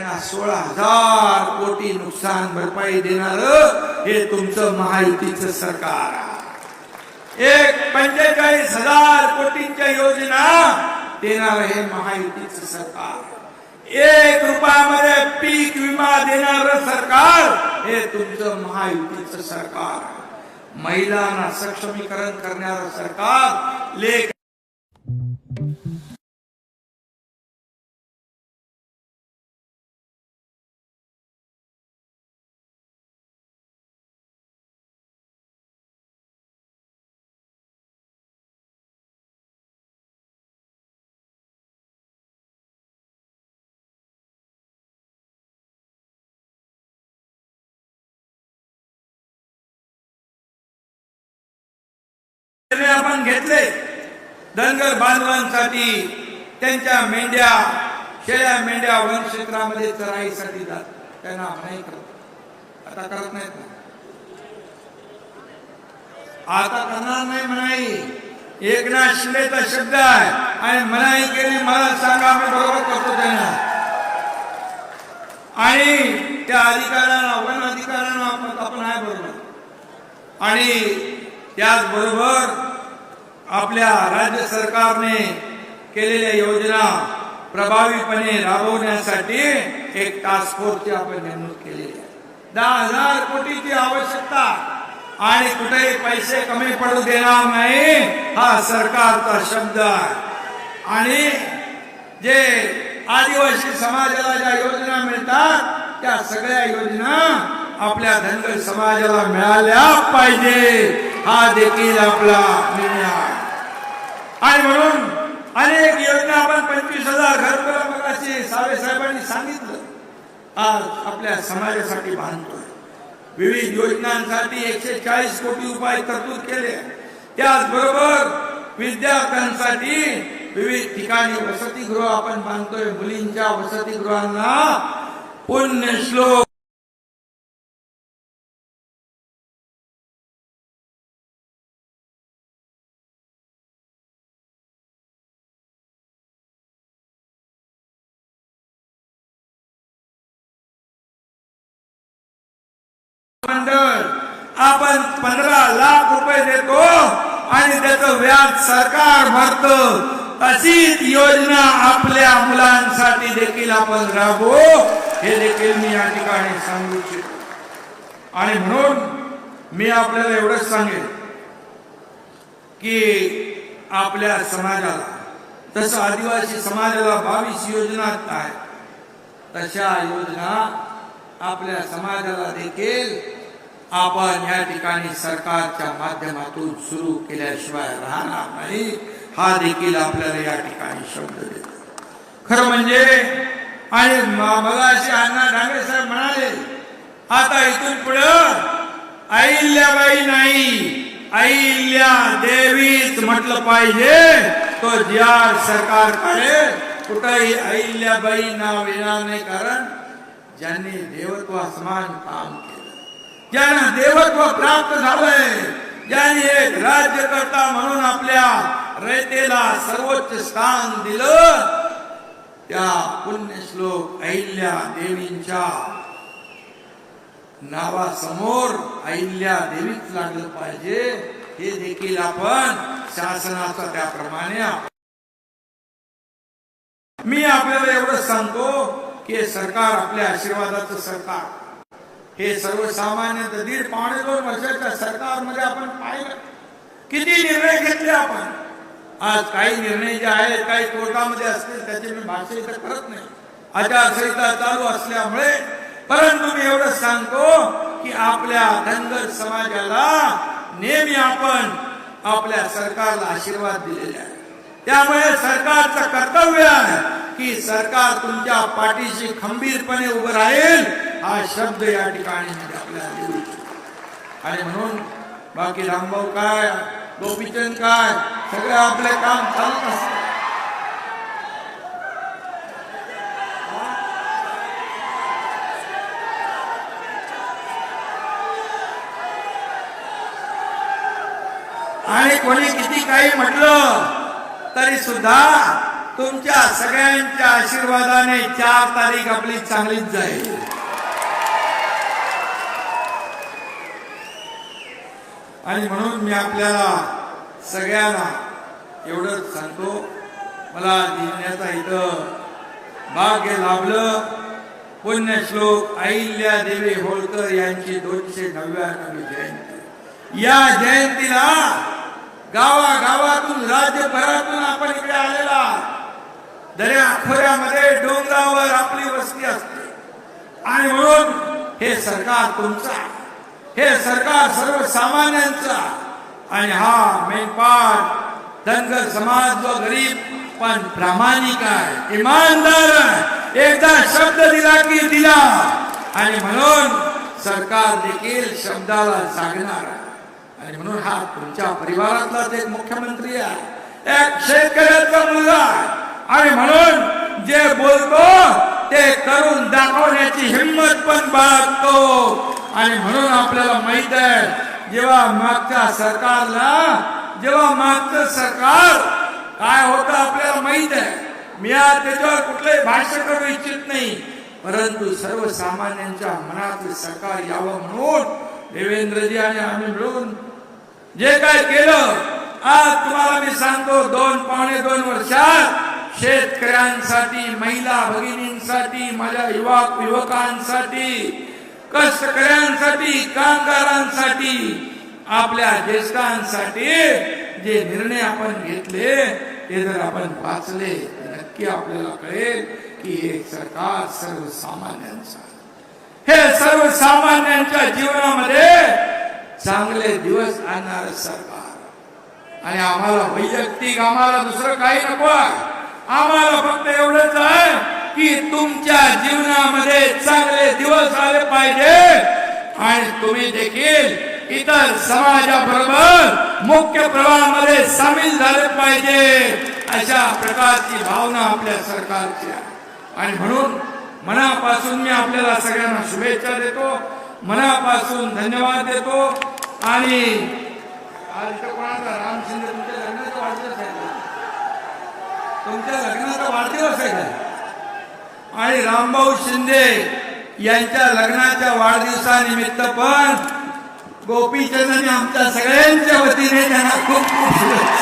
सोळा हजार कोटी नुकसान भरपाई देणार हे तुमचं महायुतीचं सरकार एक पंचेचाळीस हजार कोटींच्या योजना देणार हे महायुतीचं सरकार एक रुपयामध्ये पीक विमा देणार सरकार हे तुमचं महायुतीचं सरकार महिलांना सक्षमीकरण करणार सरकार लेख आपण घेतले. धनगर बांधवांसाठी त्यांच्या मेंढ्या शेळ्या मेंढ्या वन क्षेत्रामध्ये चराईसाठी जात त्यांना नाही करत आता करत नाहीत ना. आता करणार नाही म्हणाई. एकनाथ शिंदेचा शब्द आहे. आणि मनाई केली मला सांगा मी बरोबर करतो त्यांना. आणि त्या अधिकाऱ्यांना वन अधिकाऱ्यांना आपण आपण आहे बरोबर. आणि त्याचबरोबर आपल्या राज्य सरकारने केलेल्या योजना प्रभावीपणे राबवण्यासाठी एक टास्क फोर्सची आपण नेमणूक केलेली आहे. दहा हजार कोटीची आवश्यकता आणि कुठेही पैसे कमी पडू देणार नाही हा सरकारचा शब्द आहे. आणि जे आदिवासी समाजाला ज्या योजना मिळतात त्या सगळ्या योजना आपल्या धनगर समाजाला मिळाल्या पाहिजे. हा देखील आपला निर्णय आहे. आणि म्हणून अनेक योजना आपण पंचवीस हजार घरकुला सावे साहेबांनी सांगितलं. आज आपल्या समाजासाठी बांधतोय विविध योजनांसाठी एकशे चाळीस कोटी रुपये तरतूद केले. त्याचबरोबर विद्यार्थ्यांसाठी विविध ठिकाणी वसतिगृह आपण बांधतोय. मुलींच्या वसतिगृहांना पुण्यश्लोक आपण पंधरा लाख रुपये देतो आणि त्याचं व्याज सरकार भरत. तशीच योजना आपल्या मुलांसाठी देखील आपण राबवू. हे देखील मी या ठिकाणी सांगू इच्छितो. आणि म्हणून मी आपल्याला एवढंच सांगेन की आपल्या समाजाला तसं आदिवासी समाजाला बावीस योजना आहेत तशा योजना आपल्या समाजाला देखील आपण या ठिकाणी सरकारच्या माध्यमातून सुरू केल्याशिवाय राहणार नाही. हा देखील आपल्याला या ठिकाणी शब्द देतो. खरं म्हणजे आणि मगाशी अण्णा डांगे साहेब म्हणाले आता इथून पुढं अहिल्याबाई नाही अहिल्या देवीच म्हटलं पाहिजे. तो ज्या सरकारकडे कुठंही अहिल्याबाई नाव येणार नाही कारण ज्यांनी देवत्व समान काम केलं. ज्यानं देवत्व प्राप्त झालंय ज्याने एक राज्यकर्ता म्हणून आपल्या रयतेला सर्वोच्च स्थान दिलं त्या पुण्यश्लोक अहिल्या देवींच्या नावासमोर अहिल्या देवीच लागलं पाहिजे. हे देखील आपण शासनाचा त्याप्रमाणे मी आपल्याला एवढं सांगतो की सरकार आपल्या आशीर्वादाचं सरकार. हे सर्वसामान्य दीड पावणे दोन वर्षाच्या सरकारमध्ये आपण पाहिलं. किती निर्णय घेतले आपण? आज काही निर्णय जे आहेत काही कोर्टामध्ये असतील त्याचे मी भाषण तर करत नाही. आचारसंहिता चालू असल्यामुळे परंतु मी एवढं सांगतो की आपल्या धनगर समाजाला नेहमी आपण आपल्या सरकारला आशीर्वाद दिलेला आहे त्यामुळे सरकारचं कर्तव्य आहे की सरकार तुमच्या पाठीशी खंबीरपणे उभं राहील हा शब्द या ठिकाणी आपल्याला आणि म्हणून बाकी रामभाऊ काय गोपीचंद काय सगळं आपले काम चालत असत. आणि कोणी किती काही म्हटलं तरी सुद्धा तुमच्या सगळ्यांच्या आशीर्वादाने चार तारीख आपली चांगलीच जाईल. आणि म्हणून मी आपल्याला सगळ्यांना एवढंच सांगतो मला लिहिण्याचा इथं भाग्य लाभलं. पुण्यश्लोक अहिल्या देवी होळकर यांची दोनशे नव्याण्णवी जयंती. या जयंतीला गावागावातून राज्यभरातून आपण इकडे आलेला दर्या खोऱ्यामध्ये डोंगरावर आपली वस्ती असते. आणि म्हणून हे सरकार तुमचं आहे. हे सरकार सर्वसामान्यांचा आणि हा मेनपाट धनगर समाज जो गरीब पण प्रामाणिक आहे. इमानदार आहे. एकदा शब्द दिला की दिला. आणि म्हणून सरकार देखील शब्दाला सांगणार आहे. आणि म्हणून हा तुमच्या परिवारातलाच एक मुख्यमंत्री आहे. एक शेतकऱ्याचा मुलगा आहे. आणि म्हणून जे बोलतो ते करून दाखवण्याची हिंमत पण बाळगतो. आणि म्हणून आपल्याला माहीत आहे जेव्हा मागच्या सरकारला जेव्हा मागचं सरकार काय होतं आपल्याला माहीत आहे. मी आज त्याच्यावर कुठलंही भाष्य करू इच्छित नाही परंतु सर्वसामान्यांच्या मनात सरकार यावं म्हणून देवेंद्रजी आणि आम्ही मिळून जे काय केलं आज तुम्हाला मी सांगतो दोन पावणे दोन वर्षात शेतकऱ्यांसाठी महिला भगिनींसाठी माझ्या युवक युवकांसाठी कष्टकऱ्यांसाठी कामगारांसाठी आपल्या ज्येष्ठांसाठी जे निर्णय आपण घेतले ते जर आपण वाचले नक्की आपल्याला कळेल की हे सरकार सर्वसामान्यांचं हे सर्वसामान्यांच्या जीवनामध्ये चांगले दिवस आणणार सरकार. आणि आम्हाला वैयक्तिक आम्हाला दुसरं काही नको आम्हाला फक्त एवढंच आहे की तुमच्या जीवनामध्ये चांगले दिवस आले पाहिजे. आणि तुम्ही देखील इतर समाजाबरोबर मुख्य प्रवाहामध्ये सामील झाले पाहिजे. अशा प्रकारची भावना आपल्या सरकारची आहे. आणि म्हणून मनापासून मी आपल्याला सगळ्यांना शुभेच्छा देतो. मनापासून धन्यवाद देतो. आणि रामचंद्र कोणाचा राम शिंदे तुमच्या लग्नाचा वाढदिवस आहे तुमच्या लग्नाचा वाढदिवस आहे का? आणि रामभाऊ शिंदे यांच्या लग्नाच्या वाढदिवसानिमित्त पण गोपीचंदांनी आमच्या सगळ्यांच्या वतीने त्यांना खूप खूप शुभेच्छा.